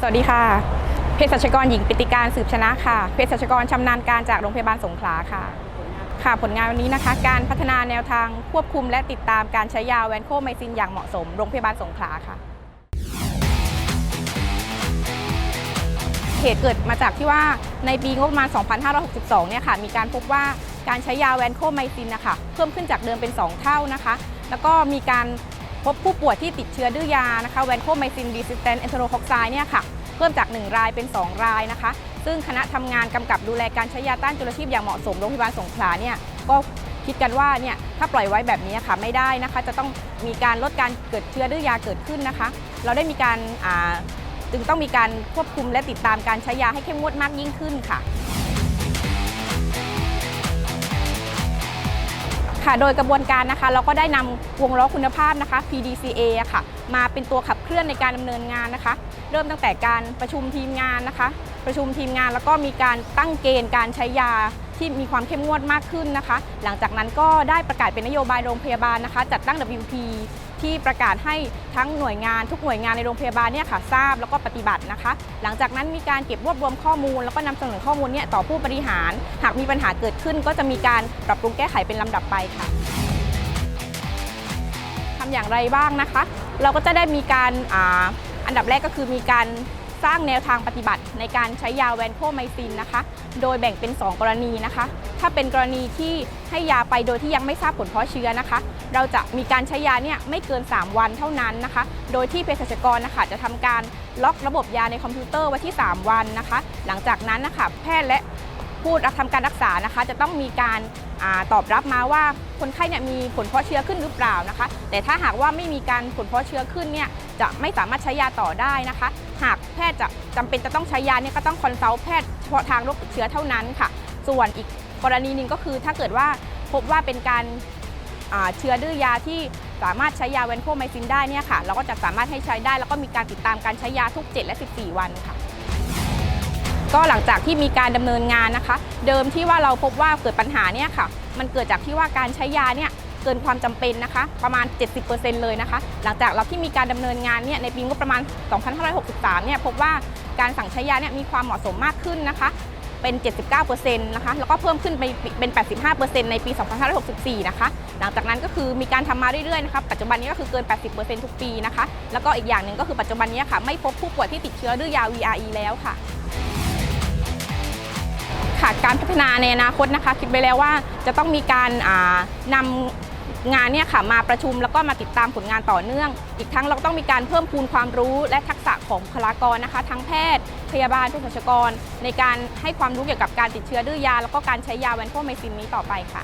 สวัสดีค่ะเภสัชกรหญิงปิติการสืบชนะค่ะเภสัชกรชำนาญการจากโรงพยาบาลสงขลาค่ะ ค่ะผลงานวันนี้นะคะ การพัฒนาแนวทางควบคุมและติดตามการใช้ยาแวนโคไมซินอย่างเหมาะสมโรงพยาบาลสงขลาค่ะเหตุเกิดมาจากที่ว่าในปีงบประมาณ 2562 เนี่ยค่ะ มีการพบว่าการใช้ยาแวนโคไมซินนะคะ เพิ่มขึ้นจากเดิมเป็น 2 เท่านะคะ แล้วก็มีการ พบผู้ป่วยที่ติดเชื้อดื้อยานะคะแวนโคไมซินดีซิสแตนเอนโทรคอกไซเนี่ยค่ะเพิ่มจาก 1 รายเป็น 2 รายนะคะ ซึ่งคณะทำงานกำกับดูแลการใช้ยาต้านจุลชีพอย่างเหมาะสมโรงพยาบาลสงขลาเนี่ยก็คิดกันว่าเนี่ยถ้าปล่อยไว้แบบนี้ค่ะไม่ได้นะคะ จะต้องมีการลดการเกิดเชื้อดื้อยาเกิดขึ้นนะคะ เราได้มีการอ่าจึงต้องมีการควบคุมและติดตามการใช้ยาให้เข้มงวดมากยิ่งขึ้นค่ะ ค่ะ โดยกระบวนการนะคะ เราก็ได้นำวงล้อคุณภาพนะคะ PDCA ะค่ะ มาเป็นตัวขับเคลื่อนในการดำเนินงานนะคะ เริ่มตั้งแต่การประชุมทีมงานนะคะ ประชุมทีมงานแล้วก็มีการตั้งเกณฑ์การใช้ยาที่มีความเข้มงวดมากขึ้นนะคะ หลังจากนั้นก็ได้ประกาศเป็นนโยบายโรงพยาบาลนะคะ จัดตั้ง WP ที่ประกาศให้ทั้งหน่วยงานทุกหน่วยงานในโรงพยาบาลเนี่ยค่ะทราบแล้วก็ปฏิบัตินะคะ หลังจากนั้นมีการเก็บรวบรวมข้อมูล แล้วก็นำเสนอข้อมูลเนี่ยต่อผู้บริหาร หากมีปัญหาเกิดขึ้นก็จะมีการปรับปรุงแก้ไขเป็นลำดับไปค่ะทำอย่างไรบ้างนะคะ เราก็จะได้มีการอาอันดับแรกก็คือมีการ ร้างแนวทางปฏิบัติในการใช้ยาแวนโคไมซินนะคะ โดยแบ่งเป็น 2 กรณีนะคะ ถ้าเป็นกรณีที่ให้ยาไปโดยที่ยังไม่ทราบผลเพาะเชื้อนะคะ เราจะมีการใช้ยาเนี่ยไม่เกิน 3 วันเท่านั้นนะคะ โดยที่เภสัชกรนะคะจะทำการล็อกระบบยาในคอมพิวเตอร์ไว้ที่ 3 วันนะคะ หลังจากนั้นนะคะแพทย์และผู้รับทำการรักษานะคะ จะต้องมีการอตอบรับมาว่าคนไข้เนี่ยมีผลเพาะเชื้อขึ้นหรือเปล่านะคะ แต่ถ้าหากว่าไม่มีการผลเพาะเชื้อขึ้นเนี่ยจะไม่สามารถใช้ยาต่อได้นะคะ หากแพทย์จะจำเป็นจะต้องใช้ยาเนี่ยก็ต้องคอนซัลท์แพทย์เฉพาะทางโรคติดเชื้อเท่านั้นค่ะ ส่วนอีกกรณีหนึ่งก็คือถ้าเกิดว่าพบว่าเป็นการเชื้อดื้อยาที่สามารถใช้ยาเวนโคไมซินได้เนี่ยค่ะ เราก็จะสามารถให้ใช้ได้ แล้วก็มีการติดตามการใช้ยาทุก 7 และ 14 วันค่ะ ก็หลังจากที่มีการดำเนินงานนะคะ เดิมที่ว่าเราพบว่าเกิดปัญหาเนี่ยค่ะ มันเกิดจากที่ว่าการใช้ยาเนี่ย เกินความจำเป็นนะคะ ประมาณ 70%เลยนะคะ หลังจากเราที่มีการดำเนินงานเนี่ยในปีงบประมาณ 2563 เนี่ยพบว่าการสั่งใช้ยาเนี่ยมีความเหมาะสมมากขึ้นนะคะเป็น 79%นะคะ แล้วก็เพิ่มขึ้นไปเป็น 85%ในปี 2564 นะคะ หลังจากนั้นก็คือมีการทำมาเรื่อยๆ นะคะ ปัจจุบันนี้ก็คือเกิน 80%ทุกปีนะคะ แล้วก็อีกอย่างหนึ่งก็คือปัจจุบันนี้ค่ะ ไม่พบผู้ป่วยที่ติดเชื้อดื้อยา VRE แล้วค่ะ ค่ะ การพัฒนาในอนาคตนะคะ คิดไว้แล้วว่าจะต้องมีการานำ งานเนี่ยค่ะมาประชุมแล้วก็มาติดตามผลงานต่อเนื่อง อีกทั้งเราต้องมีการเพิ่มพูนความรู้และทักษะของบุคลากรนะคะ ทั้งแพทย์ พยาบาลเภสัชกร ในการให้ความรู้เกี่ยวกับการติดเชื้อดื้อยา แล้วก็การใช้ยาแวนโคเมซินนี้ต่อไปค่ะ